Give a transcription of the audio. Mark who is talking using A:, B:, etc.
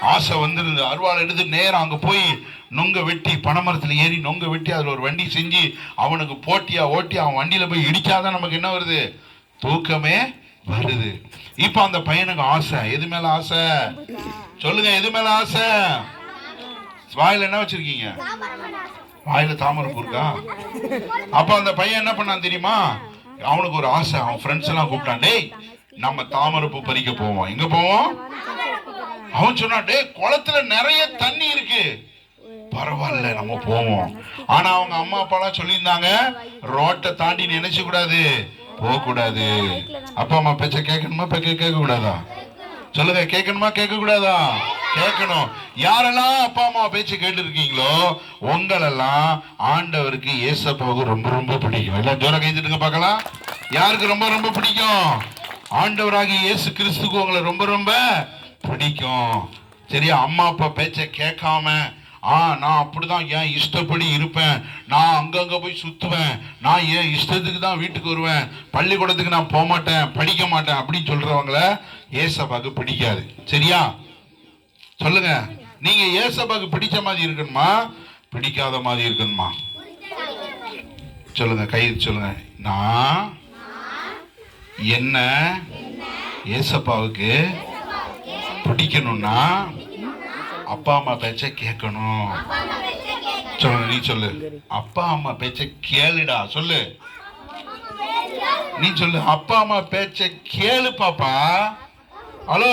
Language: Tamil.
A: ஆசை வந்துருது அருவாள் எடுத்து நேரம் அங்கே போய் நொங்க வெட்டி பனைமரத்தில் ஏறி நொங்க வெட்டி அதில் ஒரு வண்டி செஞ்சு அவனுக்கு போட்டியா ஓட்டி அவன் வண்டியில் போய் இடிச்சாதான் நமக்கு என்ன வருது? தூக்கமே வருது. இப்போ அந்த பையனுக்கு ஆசை. எது மேல ஆசை? சொல்லுங்க எது மேல ஆசை? வாயில் என்ன வச்சிருக்கீங்க? வாயில தாமரைப்பூ இருக்கா அப்போ அந்த பையன் என்ன பண்ணான் தெரியுமா? அவனுக்கு ஒரு ஆசை. அவன் ஃப்ரெண்ட்ஸ் எல்லாம் கூப்பிட்டான். டேய் நம்ம தாமரைப்பூ பறிக்க போவோம். எங்க போவோம்? அவன் சொன்னான் குளத்துல நிறைய தண்ணி இருக்கு. பரவாயில்ல நம்ம போவோம். ஆனா அவங்க அம்மா அப்பா எல்லாம் சொல்லியிருந்தாங்க ரோட்டை தாண்டி நினைச்சு கூடாது போக கூடாது. அப்பா அம்மா பேச்ச கேட்கணுமா இப்ப கேட்க கூடாதா சொல்லுங்க கேட்கணுமா கேட்க கூடாதா கேட்கணும். யாரெல்லாம் அப்பா அம்மா பேச்சு கேட்டு இருக்கீங்களோ உங்களெல்லாம் ஆண்டவருக்கு ஏசப்பாவுக்கு ரொம்ப ரொம்ப பிடிக்கும். எல்லாம் ஜோர கைத்துட்டுங்க பார்க்கலாம். யாருக்கு ரொம்ப ரொம்ப பிடிக்கும்? ஆண்டவராகி இயேசு கிறிஸ்துக்கு உங்களை ரொம்ப ரொம்ப பிடிக்கும். சரியா? அம்மா அப்பா பேச்ச கேட்காம ஆ நான் அப்படிதான் என் இஷ்டப்படி இருப்பேன்? நான் அங்கங்க போய் சுத்துவேன். நான் என் இஷ்டத்துக்கு தான் வீட்டுக்கு வருவேன்? பள்ளிக்கூடத்துக்கு நான் போக மாட்டேன் படிக்க மாட்டேன் அப்படின்னு சொல்றவங்கள ஏசப்பாக்கு பிடிக்காது. சரியா? சொல்லுங்க. நீங்க ஏசப்பாக்கு பிடிச்ச மாதிரி இருக்கணுமா? பிடிக்காத மாதிரி இருக்கணுமா? சொல்லுங்க கை சொல்லுங்க. நான் என்ன ஏசப்பாவுக்கு பிடிக்கணும்னா அப்பா அம்மா பேச்ச கேட்கணும். சொல்லு நீ சொல்லு. அப்பா அம்மா பேச்ச கேளுடா சொல்லு. நீ சொல்லு அப்பா அம்மா பேச்ச கேளு பாப்பா. ஹலோ?